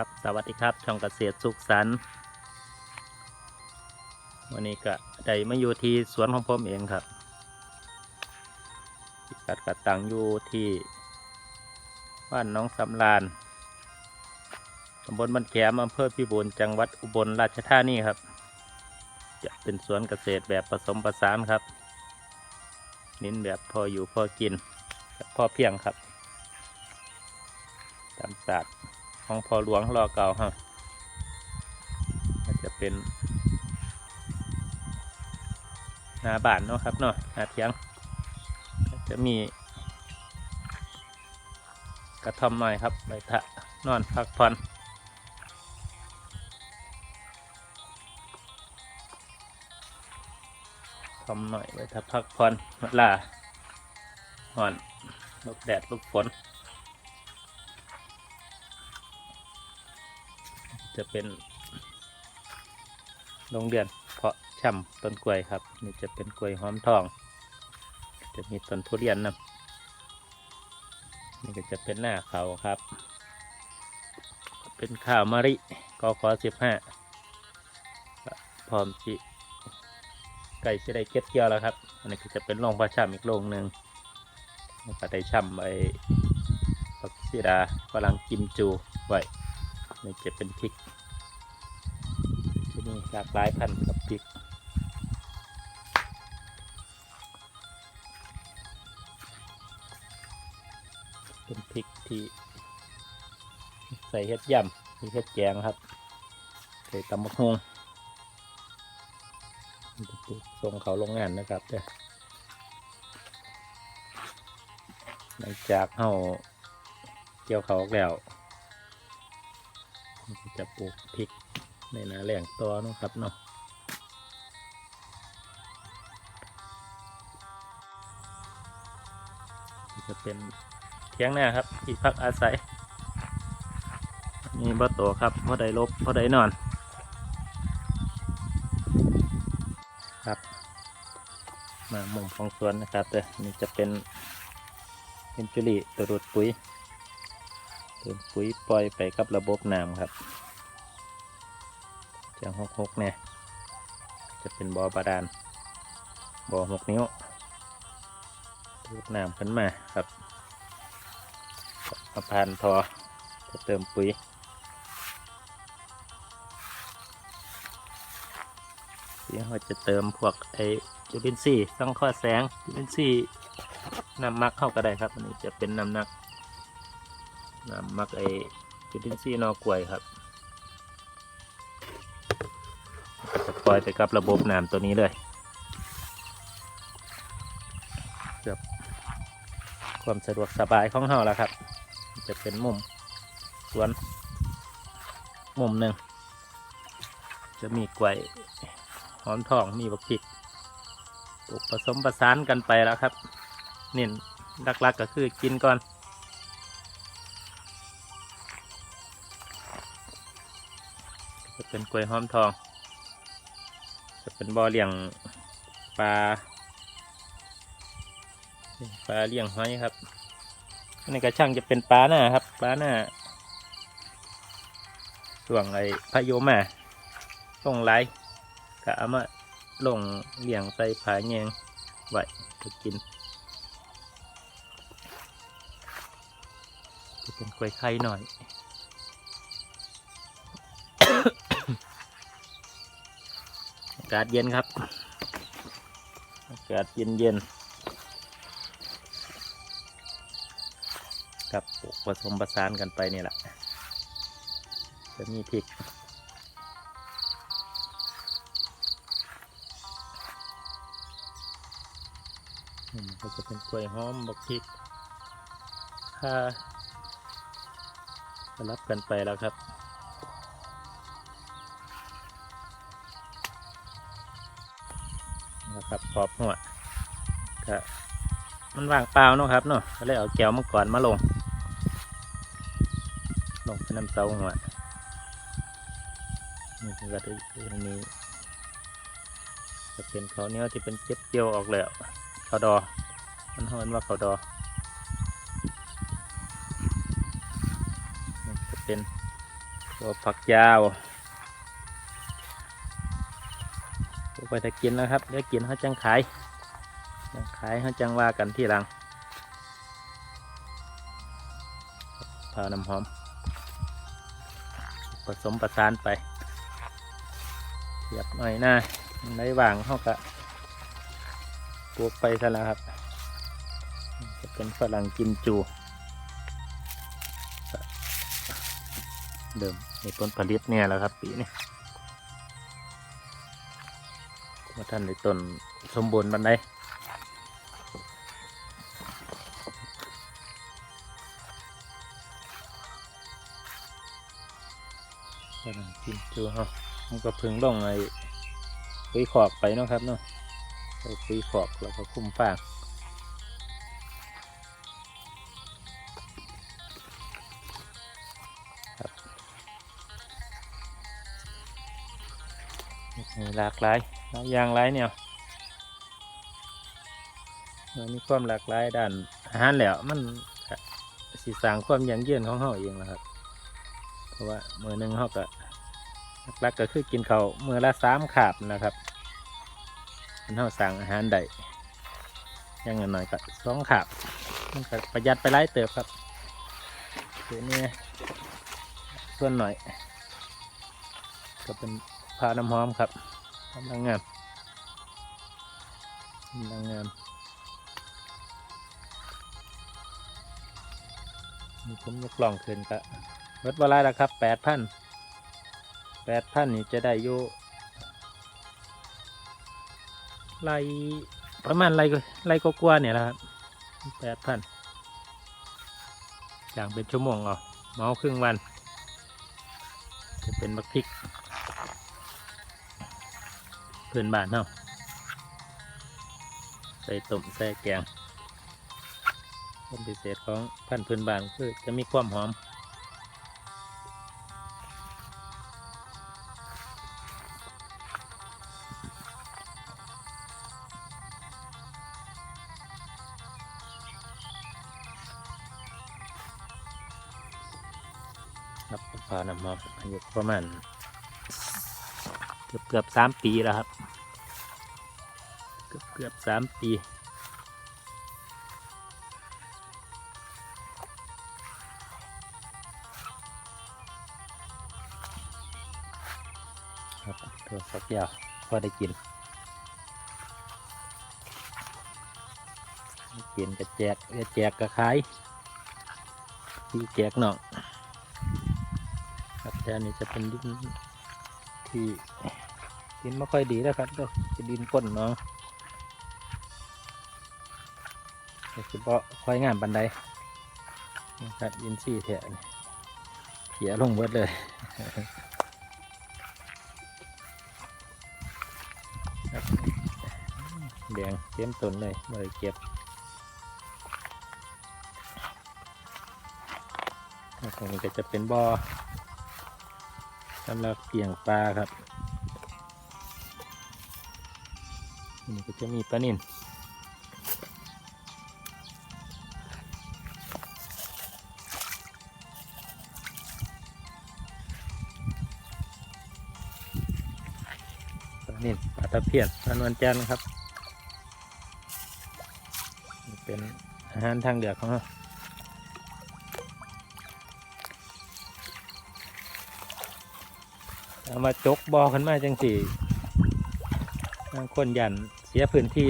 ครับสวัสดีครับช่องเกษตรสุขสันต์วันนี้ก็ได้มาอยู่ที่สวนของผมเองครับกัดกระตังอยู่ที่บ้านน้องสำรานตำบลบ้านแขมอำเภอพิบูลจังหวัดอุบลราชธานีครับ จะเป็นสวนเกษตรแบบผสมผสานครับเน้นแบบพออยู่พอกินพอเพียงครับตามศาสตร์ ของพอหลวงรอเก่าฮะอาจจะเป็นนาบ้านเนาะครับเนาะนาเทียง จะมี กระท่อมหน่อยครับใบทะนอนพักผ่อนทำหน่อยไว้ถ้าพักผ่อนเวลาห่อนลูกแดดลูกฝน จะเป็นโรงเรือนเพาะช่ำต้นกล้วยครับ นี่จะเป็นกล้วยหอมทอง จะมีต้นทุเรียนนะนี่ก็จะเป็นหน้าเขาครับ เป็นข้าวมะริกอขอสิบห้าพร้อมจิไก่จะได้เก็บเกี่ยวแล้วครับอันนี้ก็จะเป็นโรงปลาช่ำอีกโรงหนึ่งแล้วก็ได้ช่ำไอ้ปักซีดากำลังกิมจูไว้ นี่จะเป็นพริก ที่นี่หลากหลายพันธุ์กับพริกเป็นพริกที่ ใส่เห็ดยำมีเห็ดแกงครับ ใส่ตำมะฮงส่งเขาโรงงานนะครับเด้อหลังจากเฮาเกี่ยวเขาออกแล้ว จะปลูกพริกในนาแหล่งตัวนะครับเนาะจะเป็นเทียงหน้าครับที่พักอาศัยมีบ่อโตครับพ่อใดลบพ่อใดนอน ครับ มามุมของสวนนะครับเด้นี่จะเป็นเป็นจุลีตัวดูดปุ๋ยเป็นปุ๋ยปล่อยไปกับระบบน้ำครับ จะหกหกเนี่ย จะเป็นบ่อบาดาลบ่อหกนิ้วดูดน้ำขึ้นมาครับมาผ่านทอจะเติมปุ๋ยเดี๋ยวเราจะเติมพวกไอจุลินทรีย์สังเคราะห์แสงจุลินทรีย์น้ำมักเข้าก็ได้ครับอันนี้จะเป็นน้ำนักน้ำมักไอจุลินทรีย์นอกล้วยครับ ปล่อยไปกับระบบน้ำตัวนี้เลยเพื่อความสะดวกสบายของเราแล้วครับ จะเป็นมุมสวน มุมหนึ่งจะมีกล้วยหอมทองมีบักผิกปลูกผสมประสานกันไปแล้วครับเน้นหลักๆก็คือกินก่อนจะเป็นกล้วยหอมทอง จะเป็นบ่อเลี้ยงปลาปลาเลี้ยงหอยครับอันนี้กระช่างจะเป็นปลาหน้าครับปลาหน้าส่วงไอ้พะโยมาลงไหลกะเอามาลงเลี้ยงใส่ผาแยงไว้จะกินจะเป็นกล้วยไข่หน่อยากาศเย็นครับ อากาศเย็นเย็นๆครับผสมผสานกันไปนี่แหละ จะมีพริกก็จะเป็นกล้วยหอมบักพริกข่าสลับกันไปแล้วครับ ขอบหัวก็มันว่างเปล่าเนาะครับเนาะก็เลยเอาแก้วมังกรมาลง ลงเป็นน้ำเต้าหัวนี่ก็ได้อันนี้จะเป็นเขาเหนี้ยวที่เป็นเก็บเกี่ยวออกแล้วเขาดอ มันเฮินว่าเขาดอจะเป็นตัวผักยาว วไปจะกินแล้วครับเดี๋ยวกินเขาจังขายจังขายเขาจังว่ากันที่หลังพาน้ำหอม ผสมประสานไปเสียบหน่อยหน้าในว่างเขาก็ปลูกไปซะแล้วครับ จะเป็นฝรั่งกิมจูเดิมในต้นผลิตเนี่ยแหล้วครับปีนี้ มาท่านในต้นสมบูรณ์บันไดฝรั่งกิมจูเฮามันก็พึ่งลงไอ้ปุ๋ยขอกไปเนาะครับเนาะใส่ปุ๋ยขอกแล้วก็คุ้มฟางมีหลากหลาย ยางหลายเนี่ยมันมีความหลากหลายด้านอาหารแหล้วมันสิสางความยั่งยืนของเขาเองนะครับ เพราะว่ามือหนึ่งเขาก็หลักก็คือกินเขามือละสามขาบนะครับมันเขาสั่งอาหารได้ยังน้อยก็สองขาบมันก็ประหยัดไปหลายเติบครับเดี๋ยวนี้ส่วนหน่อย ก็เป็นพาน้ำหอมครับ กำลังงามกำลังงามมีผมยกล่องขึ้นก็ลดเวลาแล้วครับแปดพันแปดพันนี่จะได้อยู่ไรประมาณไรไรก็กว่าๆเนี่ยแหละครับแปดพันอย่างเป็นชั่วโมงเอาเมาครึ่งวัน จะเป็นบักพริก พื่อนบ้านเนาะใส่ต้มใส่แกงความพิเศษของพันธุ์เพื่อนบ้านคือจะมีความหอมครับพานำมาอายุประมาณเกือบเกือบสามปีแล้วครับ กือบสามปีครับตัวสักยาวพอได้กินกินกระแจกกระแจกกระขายที่แจกเนาะครับแถวนี้จะเป็นดินที่ดินไม่ค่อยดีนะครับก็จะดินก้นเนาะ โดยเฉพาะค่อยงามบันไดนะครับยินซี่แถวนี่เขียลงเบิดเลยแดงเต็มต้นเลยไม่ได้เก็บตรงนี้ก็จะเป็นบ่อสำหรับเกี่ยงปลาครับนี่ก็จะมีปลานิ่น ทียนปลานวลจันทร์ครับ เป็นอาหารทางเดือกของเราเอามาจกบอขึ้นมาจังสี่บางคนยันเสียพื้นที่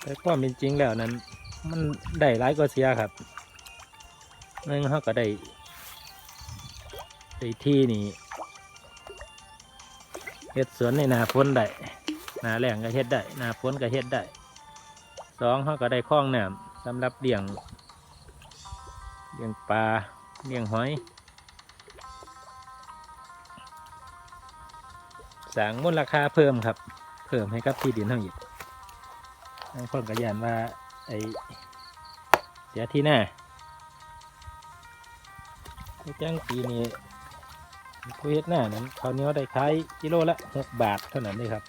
แต่ความเป็นจริงแล้วนั้น มันได้ร้ายก็เสียครับหนึงเขาก็ได้ได้ที่นี่ เฮ็ดสวนในนาฝนได้นาแรงก็เฮ็ดได้นาฝนก็เฮ็ดได้สองเขาก็ได้คล้องน้ำสำหรับเลี้ยงเลี้ยงปลาเลี้ยงหอยสางมูลราคาเพิ่มครับ เพิ่มให้กับที่ดินเท่าอีกบางคนก็ยานว่าไอเสียที่หน้าไอจ้างปีนี้ ผู้เฮ็ดหน้านั้นเขาวเหนี้ยวได้ขายกิโลละหกบาทเท่านั้นเลยครับ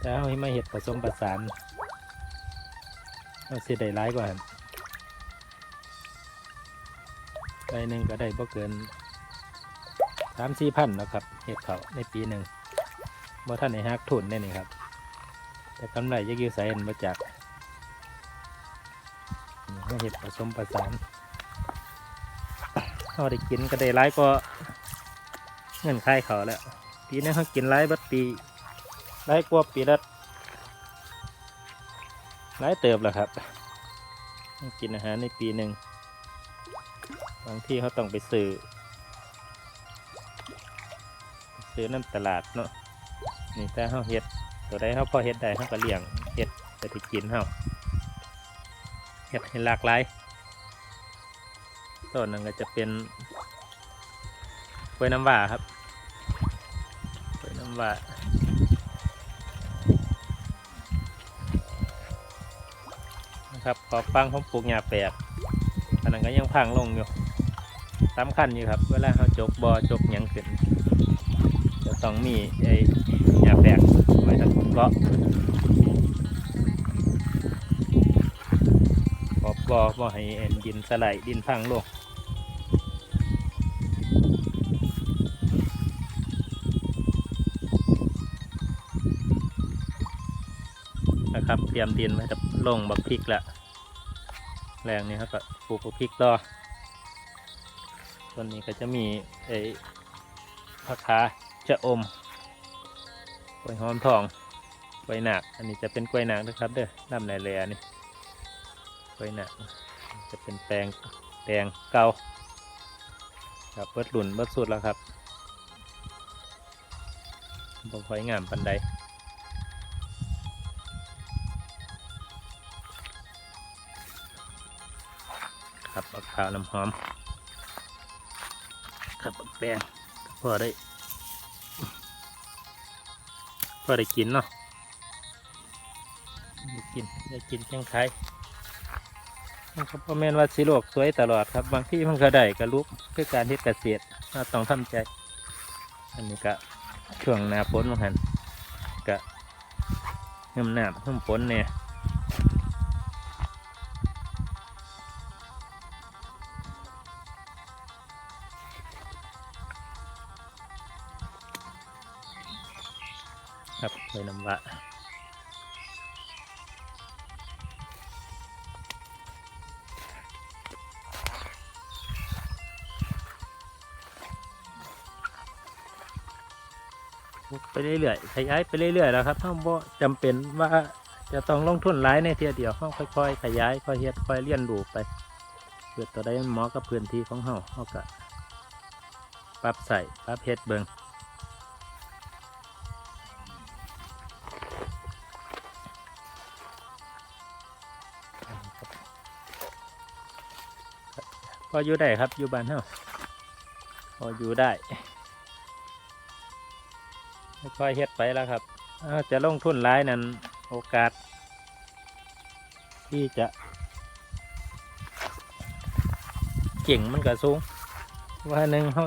แต่เอาให้มาเห็ดผสมประสานเอาเสียได้ร้ายกว่าใบหนึ่งก็ได้บ่เกินสามสี่พันนะครับเห็ดเขาในปีหนึ่งบ่ท่านในฮักทุนได้นี่ครับ แต่กำไรยักยื้อใส่เห็นมาจากเห็ดผสมประสานเขาได้กินก็ได้ร้ายก็ เงินค่ายเขาแล้ว ปีนี้เขากินไร้บัดปีไร้กว่าปีละร้เติบแล้วครับต้องกินอาหารในปีหนึ่งบางที่เขาต้องไปซื้อซื้อน้ำตลาดเนาะนี่แต่เขาเฮ็ดตัวใดเขาพอเฮ็ดได้เขาก็เลี้ยงเฮ็ดไปที่กินเขาเฮ็ดให้หลากหลายต้นนั้นก็จะเป็น กล้วยน้ำว้าครับกล้วยน้ำว้านะครับขอบฟังผมปลูกหญ้าแปลกอันนั้นก็ยังพังลงอยู่สำคัญอยู่ครับ เวลาเขาจกบอจกหยังขึ้นจะต้องมีไอ้หญ้าแปลกไว้ทำเกาะขอบบอบอให้ดินสไลด์ดินพังลง นะครับเตรียมดินไว้จะลงบักพริกละแรงนี้ครับก็ปลูกบักพริกต่อต้นนี้ก็จะมีไอ้ผักขาจะอมกล้วยหอมทองกล้วยหนัก อันนี้จะเป็นกล้วยหนักนะครับ เด้อลำไหนเลยอันนี้กล้วยหนัก จะเป็นแปลงแปลงเก่าครับเบิดหลุนเบิดสุดแล้วครับบ่ค่อยงามปันใดาข้าวน้ำหอมครับแป้งพอได้พอได้กินเนาะได้กินได้กินแข้งไข่มันก็บ่แม่ว่าสิโลกสวยตลอดครับ บางที่มันก็ได้ก็ลุกคือการที่เกษตรเราต้องทำใจ อันนี้ก็ช่วงหนาฝนเหมือนกันก็เงิมหนาเงิมฝนเนี่ย ไปเรื่อยๆขยายไปเรื่อยๆแล้วครับถ้าบ่จำเป็นว่าจะต้องลงทุนหลายในเทียเดียวเขาค่อยๆ ขยายค่อยเฮ็ดค่อยเลี้ยนดูไปเพื่อตัวได้เหมาะกับพื้นที่ของเฮาเฮาก็ปรับใส่ปรับเฮ็ดเบิงพออยู่ได้ครับอยู่บ้านเฮาพออยู่ได้ ค่อยๆเฮ็ดไปแล้วครับจะลงทุนหลายนั้นโอกาส ที่จะ เก่งมันก็สูง ว่าหนึ่งเขา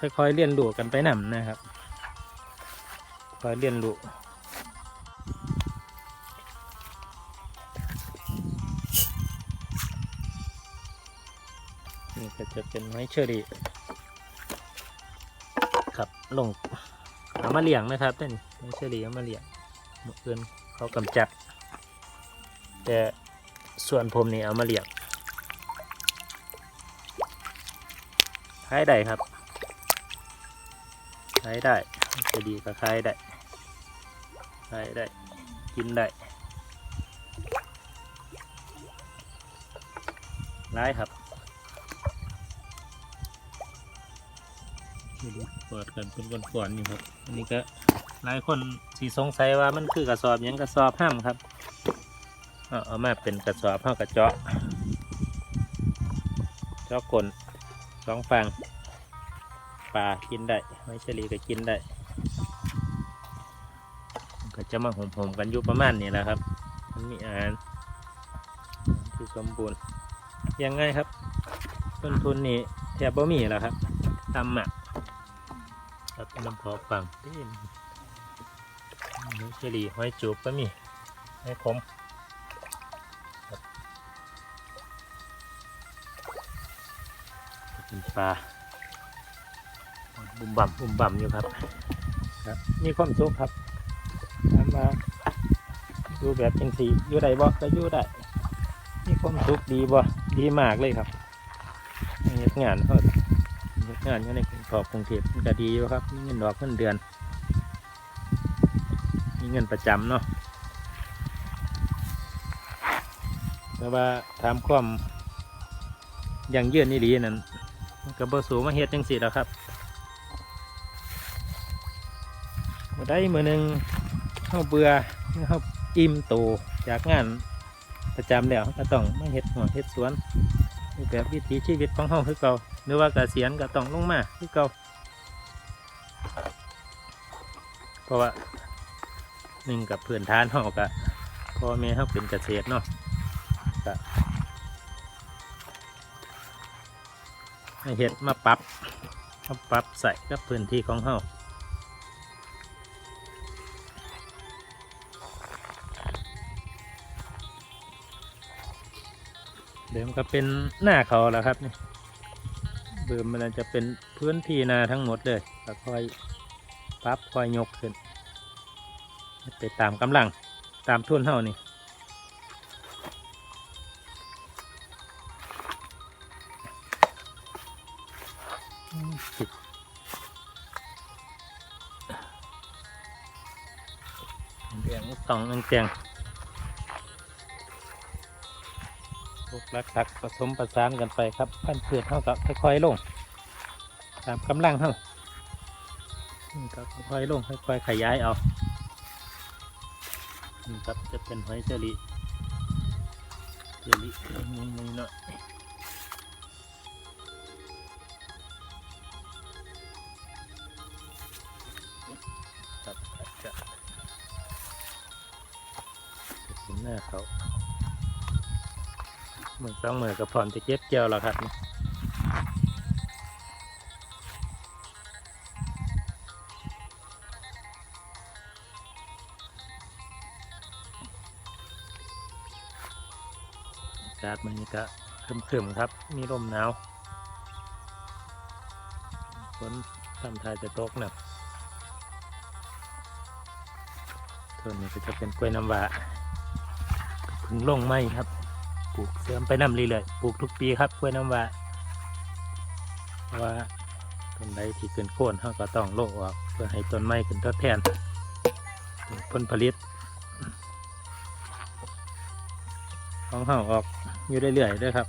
ค่อยๆเรียนรู้กันไปนำนะครับค่อยเรียนรู้นี่ก็จะเป็นไม้เชอรี่ครับลง เอามาเลี้ยงนะครับเต้นไม้เชอรี่เอามาเลี้ยงหมดเกินเขากำจัด แต่ส่วนผมนี่เอามาเลี้ยงขายได้ครับขายได้ไม้เชอรี่ก็ขายได้ขายได้ กินได้ร้ายครับ เปิดกันเป็นก่อนๆอยู่ครับ อันนี้ก็หลายคนสีสงสัยว่ามันคือกระสอบยังกระสอบห้ามครับ เอาเอามาเป็นกระสอบห้ากระเจาะเจาะกลนสองฝั่งปลากินได้ไม่เฉลีก็กินได้ ก็จะมาห่มๆกันอยู่ประมาณนี้แหละครับ มันมีอาหารที่สมบูรณ์ยังไงครับ ต้นทุนนี่แทบบ่มีแล้วครับตำหมัก ครับน้ำพอฟังเต้นนี่เฉลี่หอยจูบก็มีให้คมเป็นปลาบุ่มบ่ำบุ่มบ่ำอยู่ครับ ครับ มีความสุขครับถามาดูแบบจังสีอยู่ได้บ่ก็อยู่ได้มีความสุขดีบ่ดีมากเลยครับเงานเขาเงานอยู่ใน ขอบกรุงเทพมันก็ดีอยู่ครับ มีเงินดอกเงินเดือน มีเงินประจำเนาะแต่ว่าถามความอย่างยืนนี่ดีนั่นมันก็บ่สูมาเฮ็ดจังสีแล้วครับบ่ได้มือหนึ่งเฮาเบื่อเฮาอิ่มโตจากงานประจำแล้วก็ต้องมาเฮ็ดหัวเฮ็ดสวน แบบวิถีชีวิตของเฮาคือเก่าหรือว่าเกษียณก็ต้องลงมาคือเก่าเพราะว่าหนึ่งกับเพื้นฐานเฮากะพ่อแม่เฮาเป็นเกษตรเนาะก็ให้เฮ็ดมาปรับมาปรับใส่กับพื้นที่ของเฮา เดิมก็เป็นหน้าเขาแล้วครับนี่เดิมมันจะเป็นพื้นที่นาทั้งหมดเลยก็ค่อยปับค่อยยกขึ้นไปตามกำลังตามทุนเท่านี่ติดเรียงต้องอังเกียง พวกรักทักผสมประสานกันไปครับพันธุ์พืชเท่ากับค่อยๆลง ตามกำลังเท่าก็ค่อยๆลงค่อยๆขยายเอานี่ครับจะเป็นหอยเจริเจรินิดๆหน่อยครับจะเป็นหน้าเขา มือต้องเหมือกับพร้อมจะเก็บเกี่ยวแล้วครับนี่อากาศมันนี่ก็ครึมๆครับ มีลมหนาวฝนทำทายจะตกนะส่วนนี้ก็จะเป็นกล้วยน้ำว้าพึ่งลงไหมครับ ปลูกเสริมไปน้ำเรื่อยๆปลูกทุกปีครับกล้วยน้ำว้าเพราะว่าต้นใดที่เกินโค่นเขาก็ต้องโลกออกเพื่อให้ต้นไม้ขึ้นทดแทนผลผลิต ของเขาออกอยู่เรื่อยๆด้วยครับ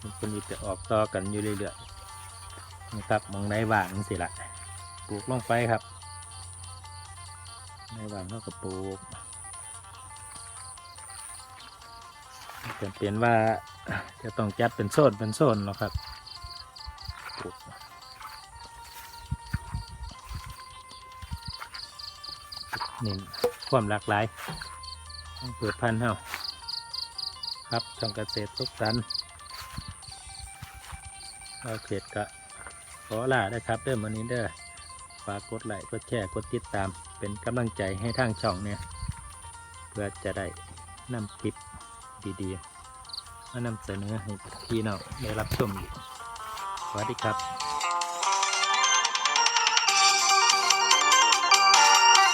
มันผลิตจะออกต่อกันอยู่เรื่อยๆนะครับมองในว่างสิละปลูกลงไปครับในว่างเขาก็ปลูก จำเป็นว่าจะต้องจัดเป็นโซนเป็นโซนเนาะครับปลูกนี่ความหลากหลายต้องเปิดพันธุ์เฮาครับช่องเกษตรทุกสันเราเขตกะขอลาได้ครับเด้อวันนี้เด้อฝากกดไลค์กดแชร์กดติดตามเป็นกำลังใจให้ทางช่องเนี่ย เพื่อจะได้นำคลิป ดีๆมานำเสนอให้พี่น้องได้รับชมอีกสวัสดีครับ